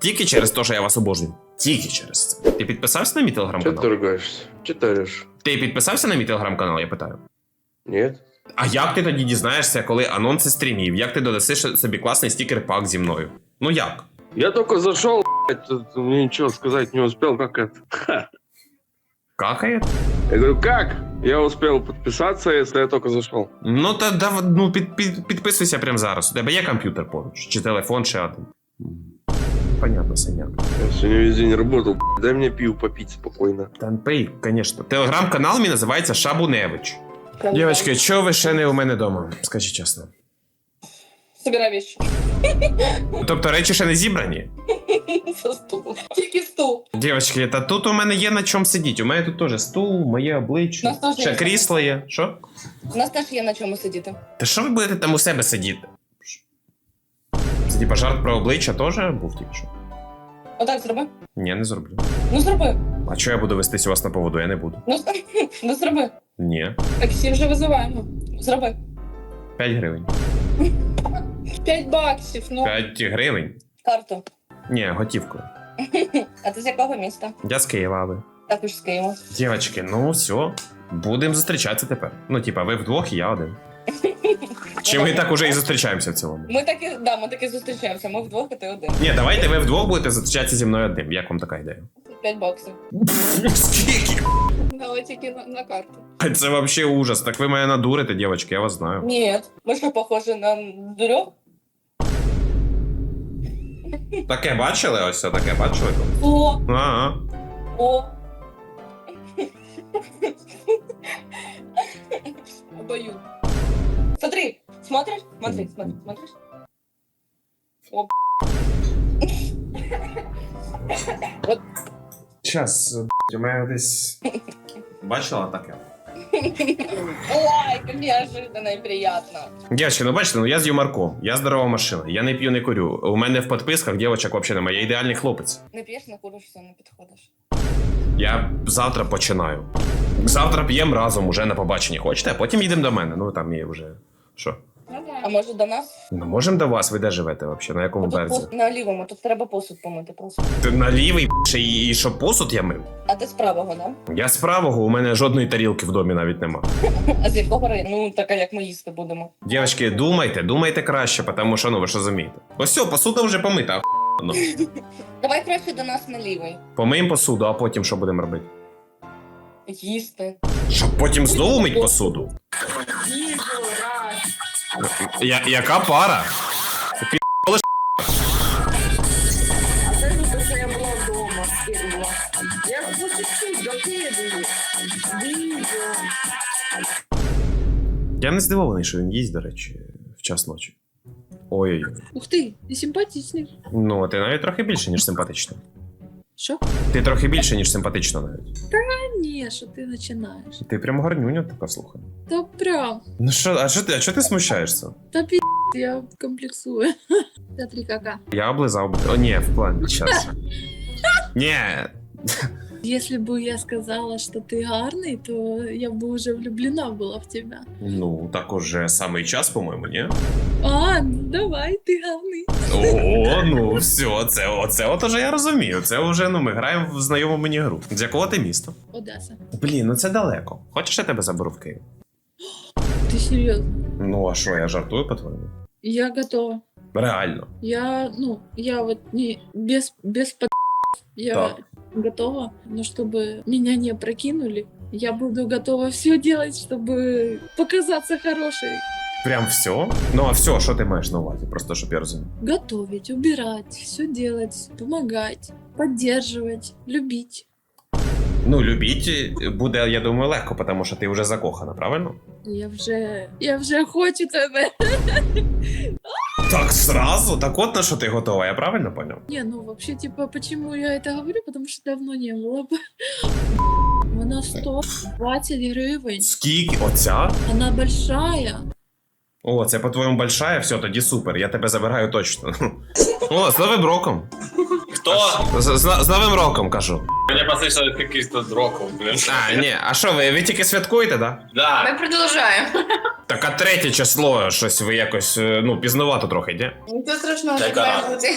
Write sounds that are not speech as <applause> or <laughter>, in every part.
Тільки через те, що я вас обожнюю. Тільки через це. Ти підписався на мій Че ты телеграм-канал? ругаешься? Че ты орешь? Ти підписався на мій телеграм-канал, я питаю. Нет? А як ти тоді дізнаєшся, коли анонси стрімів? Як ти додасиш собі класний стікер-пак зі мною? Ну як? Я только зашел, блядь, тут мне ничего сказать не успел, как это. Какає? Я говорю, как? Я успел подписаться, если я только зашел. Ну та дав, ну, під, під, підписуйся прямо зараз. У тебе є комп'ютер поруч? Чи телефон, чи один? Понятно, синяк. Я сегодня весь день работал, дай мне пиво попить спокойно. Та пий, звісно. Телеграм-канал мій називається Шабуневич. Дівчатки, чого ви ще не у мене вдома? Скажіть чесно. Собирай вещи. Тобто речі ще не зібрані? Со стулу. Тільки стул. Дівчатки, та тут у мене є на чому сидіти. У мене тут теж стул, моє обличчя. Нас теж Ще є. крісло є. Що? У нас теж є на чому сидіти. Та що ви будете там у себе сидіти? Типа жарт про обличчя теж був тільки що? Отак зроби. Ні, не зроблю. Ну зроби. А чого я буду вестись у вас на поводу? Я не буду. Ну, <laughs> ну зроби. Ні. Таксі вже визиваємо. Зроби. 5 гривень. <laughs> 5 баксів, ну. 5 гривень? Карту. Ні, готівкою. <laughs> А ти з якого міста? Я з Києва, а ви. Також з Києва. Дівчатки, ну все. Будемо зустрічатися тепер. Ну, типа, ви вдвох і я один. Чи ми так уже і зустрічаємося в цілому? Ми так і, да, ми так і зустрічаємося. Ми вдвох, а ти один. Ні, давайте ви вдвох будете зустрічатися зі мною одним. Як вам така ідея? 5 баксів. <laughs> Скільки? Давай тільки на, на карту. Це вообще ужас. Так ви мене надурите, дівчатки, я вас знаю. Ні. Ми що, похожі на дурьох? Таке бачили? Ось таке бачили? О, Ага. о. <laughs> Обою. Смотри, смотришь? Смотри, смотри, смотришь? О, Час, у мене десь. Бачила таке? Ой, как неожиданно и приятно. Дівчатки, ну бачите, ну я з юморком, я здорова машина, я не п'ю, не курю. У мене в підписках дівчаток взагалі немає, я ідеальний хлопець. Не п'єш, не куриш, все, не підходиш. Я завтра починаю. Завтра п'ємо разом уже на побаченні. Хочете? А потім їдемо до мене. Ну там є вже. Що? А може до нас? Ну можемо до вас, ви де живете взагалі? На якому Тут березі? пос- на лівому, тут треба посуд помити просто. Ти на лівий ще і, і що посуд я мив? А ти з правого, да? Я з правого, у мене жодної тарілки в домі навіть нема. А з якого району? Ну, така як ми їсти будемо. Дівчатки, думайте, думайте краще, тому що ну ви що розумієте. Ось все, посуда вже помита. а Ну. Давай краще до нас на лівий. Помиємо посуду, а потім що будемо робити? Їсти. Щоб потім знову мить посуду. Я, яка пара? Це не що я була вдома, скинула. Я хочу докидую. Відео. Я не здивований, що він їсть, до речі, в час ночі. Ой, Ух ти, і симпатичний. ну ти навіть трохи більше, ніж симпатично. Що? Ти трохи більше, ніж симпатично навіть. Та ні, що ти починаєш. Ти прям гарнюня така слухай. Та прям. Ну що, а що ти, а що ти смущаєшся? Та пі... я комплексую. <laughs> Смотри, кака. Я облизав. О, ні, в плані час. <laughs> Ні. Если бы я сказала, что ты гарний, то я бы уже влюблена была в тебя. Ну, так уже самий час, по-моєму, ні? А, ну давай, ти гарний. О, ну все, це оце от уже я розумію. Це вже ну ми граємо в знайому мені гру. З якого ти міста? Одеса. Блін, ну це далеко. Хочеш я тебе заберу в Київ? Ти серйозно? Ну а що, я жартую по-твоєму? Я готова. Реально. Я, ну, я вот не без, без под... Я Так. готова, но чтобы меня не прокинули, я буду готова все делать, чтобы показаться хорошей. Прям все? Ну а все, що ти маєш на увазі? Просто щоб я розумів. Готовить, убирать, все делать, помогать, поддерживать, любить. Ну, любіть буде, я думаю, легко, тому що ти вже закохана, правильно? Я вже, я вже хочу тебе. Так сразу? Так от на що ти готова, я правильно поняв? Не, ну вообще, типа, почему я это говорю? Потому что давно не было бы. Она 120 гривен. Скільки? Оця? Она большая. О, це по-твоєму большая, все, тоді супер, я тебе забираю точно. <laughs> О, з Новим роком. Хто? З, з, з Новим роком кажу. Мені послышали якийсь тут роком, блін. А, ні, а що ви, ви тільки святкуєте, да? Да. Ми продовжуємо. Так, а третє число, щось ви якось, е, ну, пізнувато трохи, йде? Нічого страшного, Та не яка треба бути.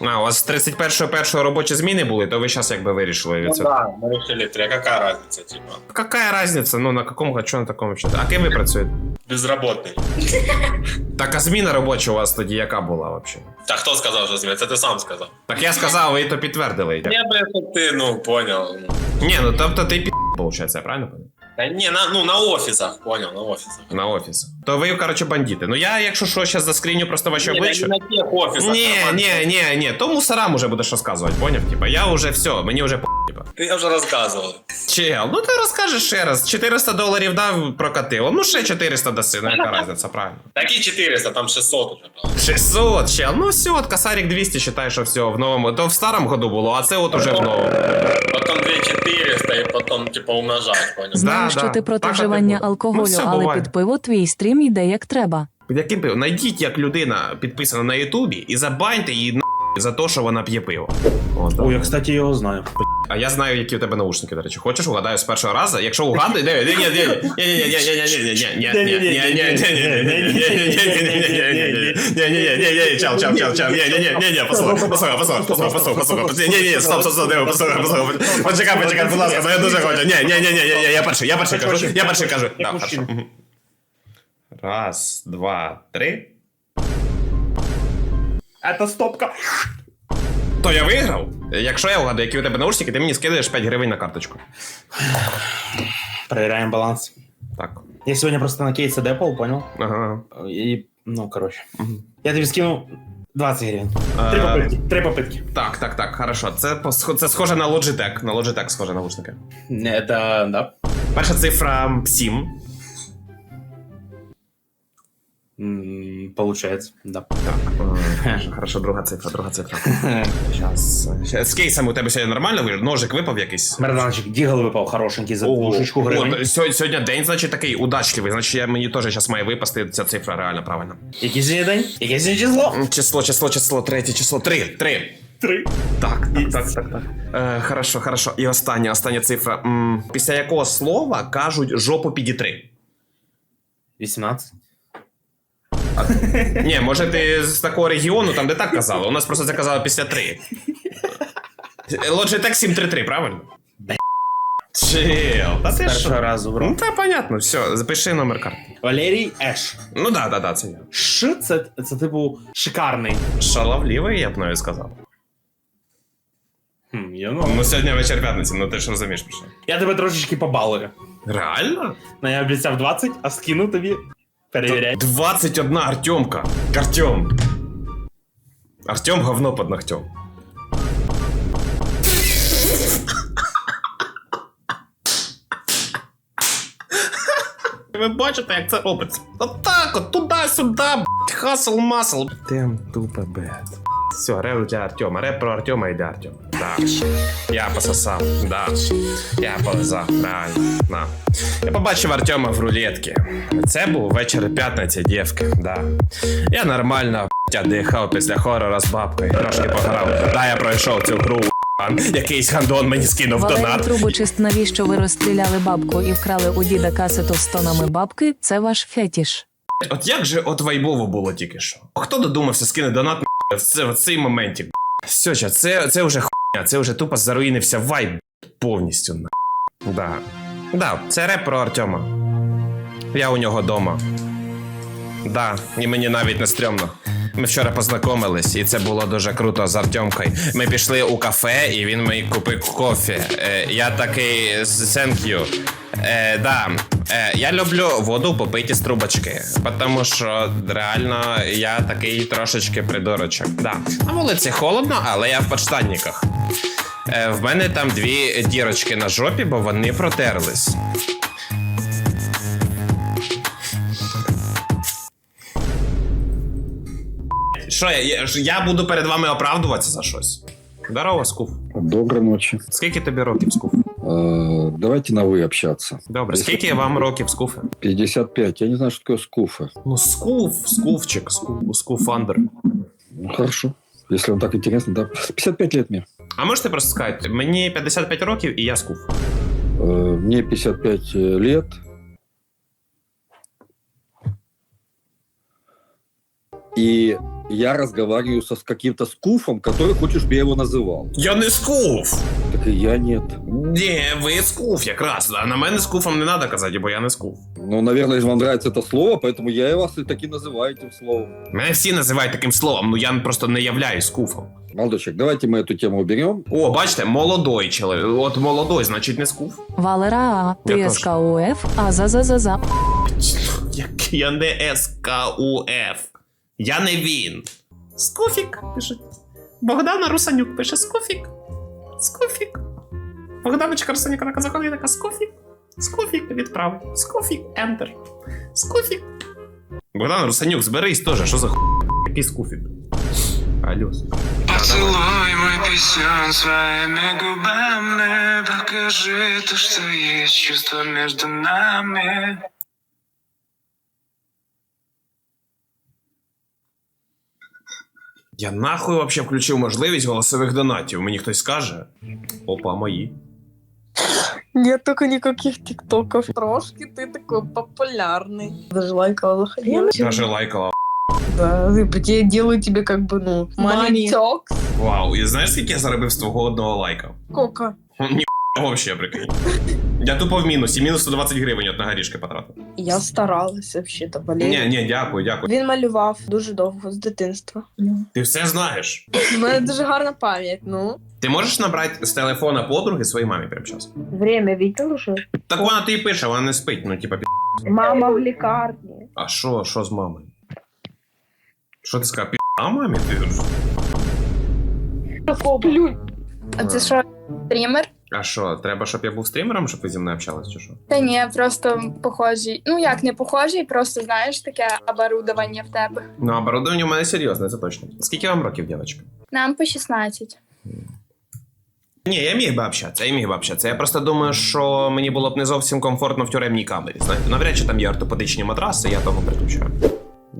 <laughs> А, у вас 31 першого робочі зміни були, то ви зараз якби вирішили Ну це. да, мы решили три. А какая разница, типа? Какая разница? Ну, на какому хочу, на такому вообще. А ким ви працюєте? Безработный. <laughs> Так, а зміна робоча у вас тоді яка була взагалі? Так кто сказал, что змея? Это ты сам сказал. Так я сказав, ви то підтвердили. Не, блин, ты, ну, понял. Ні, ну тобто ти пі, получається, я правильно понял? Да не, на, ну, на офисах, понял, на офисах. На офіс. То ви, коротше, бандити. Ну я, якщо що, зараз заскріню просто ваші Не, обличчя. не на тех офисах. Ні, нормально. ні, ні, ні, то мусорам уже будеш розказувати, поняв? Типа, я вже все, мені вже по, типа. Ты я уже рассказывал. Чел, ну ти розкажеш ще раз. 400 доларів дав, прокатило. Ну ще 400 даси, ну яка разниця, правильно. <laughs> Такие 400, там 600 уже было. 600, чел, ну все, от косарик 200, считай, що все в новому. То в старому году було, а це от уже в новому. Потом 2400 і потом, типу, умножать, понял? Знаю, Да, що да. ти проти Так, вживання так і буде. алкоголю, Ну, все але буває. під пиво твій стрім йде як треба. Під яким пивом? Найдіть, як людина підписана на Ютубі, і забаньте її на за те, що вона п'є пиво. О, да. О, я, кстати, його знаю. А я знаю, які у тебе наушники, до речі. Хочеш, угадаю з першого разу? Якщо угадує, ні, ні, ні, ні, ні, ні, ні, ні, чал, чал, чал, чал, ні, ні, ні, ні, ні, послухай, послухай, послухай, послухай, послухай, послухай, ні, ні, стоп, стоп, стоп, послухай, послухай, почекай, почекай, будь ласка, я дуже хочу, ні, ні, ні, ні, ні, я перший, я перший кажу, я перший кажу, Да, хорошо. Раз, два, три. Это стопка. То я виграв. Якщо я угадаю, які у тебе наушники, ти мені скидаєш 5 гривень на карточку. Проверяем баланс. Так. Я сегодня просто на кейсе депал, понял? Ага. И, ну, короче. Мгм. Я тебе скину 20 гривен. Три Е, попытки. Три попытки. Так, так, так, хорошо. Це, пос- це схоже на Logitech. На Logitech схоже наушники. Это, да. Перша цифра 7. М, Получается, да. Так. е, <laughs> Хорошо, друга цифра, друга цифра. Щас. З кейсом у тебе сьогодні нормально вийшло? Ножик випав якийсь? Братанчик, дігл випав хорошенький за двушечку гривень. От, сьогодні, сьогодні день, значить, такий удачливий. Значить, я, мені теж зараз має випасти ця цифра реально правильно. Який сьогодні день? Яке сьогодні число? М, Число, число, число, третє число. Три. Три. Три. Так, так, так, так, так. Е, хорошо, хорошо. І остання, остання цифра. М, після якого слова кажуть жопу підітри? 18. Ні, може ти з такого регіону, там де так казали. У нас просто це казали після три. Logitech 733, правильно? Чил, та ти першого що? разу, Ну бро. та понятно, все, запиши номер карти. Валерій Еш. Ну да, да, да, це я. Ш це, це типу шикарний. Шаловливий, я б навіть сказав. Хм, я, ну. Ну сьогодні вечір п'ятниці, ну ти ж розумієш про що. я тебе трошечки побалую. Реально? Ну, я обіцяв 20, а скину тобі. Перевіряй. 21 Артемка. Артем. Артем говно под ногтем. Ви бачите, як це робиться? Отак от, туди-сюди, блядь, хасл масл. Тем тупо бед. Все, реп для Артема. Реп про Артема йде Артем. Да. Я пососав, да. Я полизав, реально. Да. Я побачив Артема в рулетці. Це був вечір п'ятниці, дівки, да. Я нормально блядь, дихав після хорора з бабкою. Трошки пограв. Да, я пройшов цю гру. Якийсь гандон мені скинув Валерій донат. Трубочист, навіщо ви розстріляли бабку і вкрали у діда касету з тонами бабки? Це ваш фетіш. От як же от вайбово було тільки що? Хто додумався скине донат на в, це, в цей моментик? Все, ча, це, це вже хуйня, це вже тупо заруїнився вайб повністю. На. Да. Да, це реп про Артема. Я у нього дома. Да, і мені навіть не стрьомно. Ми вчора познайомились, і це було дуже круто з Артемкою. Ми пішли у кафе, і він мені купив кофе. Е, я такий thank you. Е, да, я люблю воду попити з трубочки, тому що реально я такий трошечки придурочок. Да. На вулиці холодно, але я в подштанниках. Е, в мене там дві дірочки на жопі, бо вони протерлись. Що я, я, я буду перед вами оправдуватися за щось? Здорово, Скуф. Доброй ночи. Скільки тобі років, Скуф? Э, Давайте на «вы» общаться. Добре, скільки вам років, Скуфе? 55. Я не знаю, что такое скуфы. Ну, Скуф, Скуфчик, Скуф, Скуфандер. Ну, хорошо. Если вам так интересно, да. 55 лет мне. А можете просто сказати, мені 55 років і я Скуф. Э, Мне 55 лет. и я разговариваю со, с каким-то скуфом, который хочешь, чтобы я его называл. Я не скуф! Так и я нет. Ні, ви скуф якраз. А на мене скуфом не треба казати, бо я не скуф. Ну, наверное, вам нравится это слово, поэтому я и вас и таки называю этим словом. Мене всі називають таким словом, ну я просто не являюсь скуфом. Молодой человек, давайте мы эту тему уберем. О, бачите, молодой чоловік. От молодой, значить не скуф. Валера Я теж. ТСКУФ, а за за за за. Як я не СКУФ. Я не він. Скуфік пише. Богдана Русанюк пише Скуфік. Скуфік. Богданочка Русанюк така заходить така Скуфік. Скуфік відправ. Скуфік. Ентер. Скуфік. Богдан Русанюк, зберись теж, що за ху... Який скуфік? Алло. Поцелуй мой писем своими губами Покажи то, что есть чувство между нами Я нахуй вообще включив можливість голосових донатів. Мені хтось скаже. Опа, мої. Нет только никаких тиктоков. Трошки ты такой популярный. Даже лайкала заходила. Даже лайкала. Да, и я делаю тебе как бы, ну, манитёк. Вау, і знаєш, скільки я заробив з твого одного лайка? Сколько? <laughs> Ні, вообще прикинь. <laughs> Я тупо в мінусі, мінус 120 гривень от на горішки потратив. Я старалась вообще-то, блін. Ні, ні, дякую, дякую. Він малював дуже довго з дитинства. Ти все знаєш. У мене дуже гарна пам'ять, ну. Ти можеш набрати з телефона подруги своїй мамі прямо зараз? Время видел уже? Так вона тобі пише, вона не спить, ну типа пі. Мама в лікарні. А що, що з мамою? Що ти сказав, пі... А мамі ти? Плюнь. А це що, стрімер? А що, треба, щоб я був стрімером, щоб ви зі мною общались, чи що? Та ні, просто похожий. Ну як не похожий, просто знаєш таке оборудовання в тебе. Ну, оборудовання у мене серйозне, це точно. Скільки вам років, дівчатка? Нам по 16. Ні, я міг би общатися, я міг би общатися. Я просто думаю, що мені було б не зовсім комфортно в тюремній камері. Знаєте, навряд чи там є ортопедичні матраси, я того приключаю.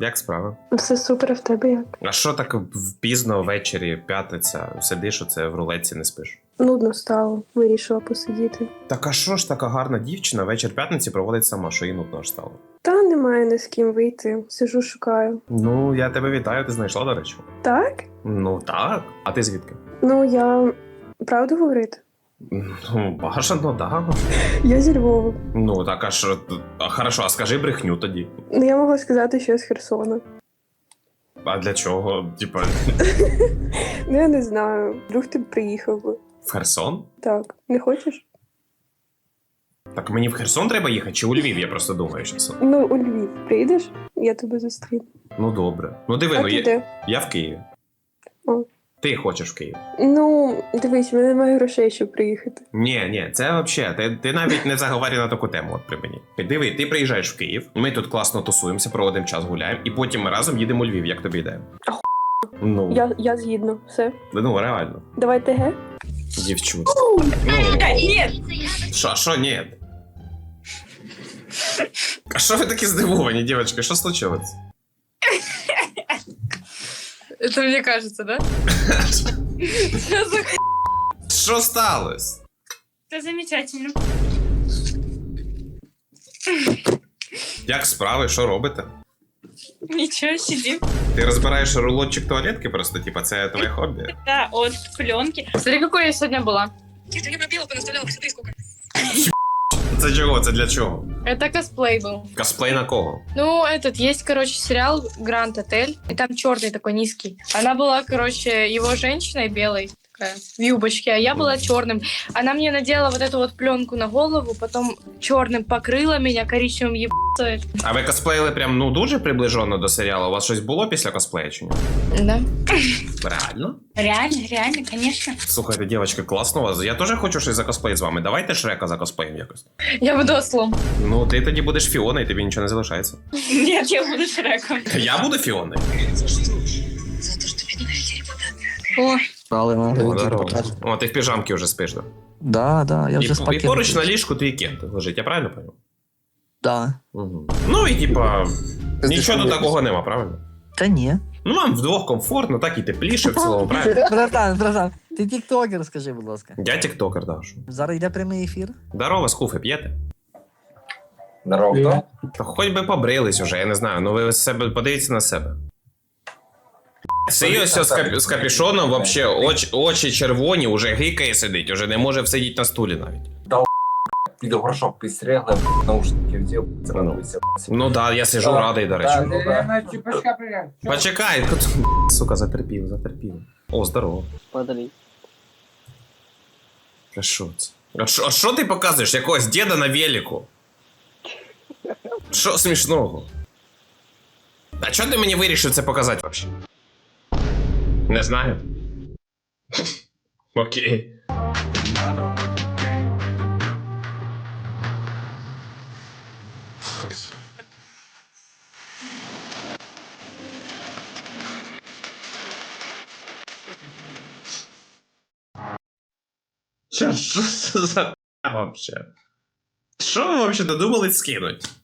Як справа? Все супер, в тебе як? А що так пізно ввечері, п'ятниця, сидиш оце в рулетці не спиш? Нудно стало, вирішила посидіти. Так а що ж така гарна дівчина вечір п'ятниці проводить сама, що їй нудно аж стало? Та немає не з ким вийти. Сижу, шукаю. Ну, я тебе вітаю, ти знайшла, до речі. Так? Ну так. А ти звідки? Ну я правду говорити. Ну, бажано, да. Я зі Львова. Ну, так а що. А хорошо, а скажи брехню тоді. Ну я могла сказати, що я з Херсона. А для чого? Типа, Ну я не знаю. Вдруг ти приїхав би. в Херсон? Так, не хочеш? Так мені в Херсон треба їхати, чи у Львів, я просто думаю, що Ну, у Львів прийдеш, я тебе зустріну. Ну добре. Ну диви, А ну я, я в Києві. О. Ти хочеш в Київ? Ну, дивись, в мене немає грошей, щоб приїхати. Ні, ні, це взагалі, ти, ти навіть не заговорюй на таку тему, от при мені. Диви, ти приїжджаєш в Київ, ми тут класно тусуємося, проводимо час, гуляємо, і потім ми разом їдемо у Львів, як тобі йде. А Ну, Я, я згідно. Все. ну реально. Давай ТГ. Дівчут. Ну, що, що, ні? А що ви такі здивовані, дівчатки? Що случилось? Это мне кажется, да? <laughs> Що сталося? Это замечательно. Як справи, що робите? Ничего, сидим. Ти розбираєш рулотчик туалетки просто, типа, це твоє хобі? Да, от пленки. Смотри, какой я сегодня была. Це чого? Це для чого? Это косплей был. Косплей на кого? Ну, этот, есть, короче, сериал Гранд Отель, и там черный такой низкий. Она была, короче, его женщиной белой, такая, в юбочке, а я была черным. Она мне надела вот эту вот пленку на голову, потом черным покрыла меня, коричневым ебаться. А ви косплеїли прям ну дуже приближено до серіалу? У вас щось було після косплею чи ні? Да. Реально? Реально, реально, конечно. Слухайте, дівчатки, класно у вас. Я теж хочу щось закосплеїти з вами. Давайте Шрека закосплеїмо якось. Я буду ослом. Ну, ти тоді будеш Фіона, і тобі нічого не залишається. Нет, я буду Шреком. Я буду Фіоною? О, Правильно. О, здорово. О, ти в піжамці вже спиш, да? Да, да, я І, вже і спати. поруч на ліжку твій кент лежить, я правильно поняв? Да. Угу. Ну і типа, нічого тут такого нема, правильно? Та ні. Ну, вам вдвох комфортно, так і тепліше в цілому, правильно? Братан, братан, ти тіктокер, скажи, будь ласка. Я тіктокер, да. що? Зараз йде прямий ефір. Здорово, скуфи, п'єте? Здорово, Та хоч би побрились уже, я не знаю. Ну ви з себе подивіться на себе. Цей ось з, кап... з капюшоном вообще очі, очі червоні, уже гикає сидить, уже не може всидіти на стулі навіть. Піду горшок підстригли, наушники вдів, зрадуйся. Ну да, я сижу радий, до речі. ну да. Почекай, сука, затерпів, затерпів. О, здорово. Смотри. А що це? А що, а що ти показуєш? Якогось діда на велику? Що смішного? А чого ти мені вирішив це показати взагалі? Не знаю. Окей. Що, це за вообще? Що ви вообще додумались скинуть?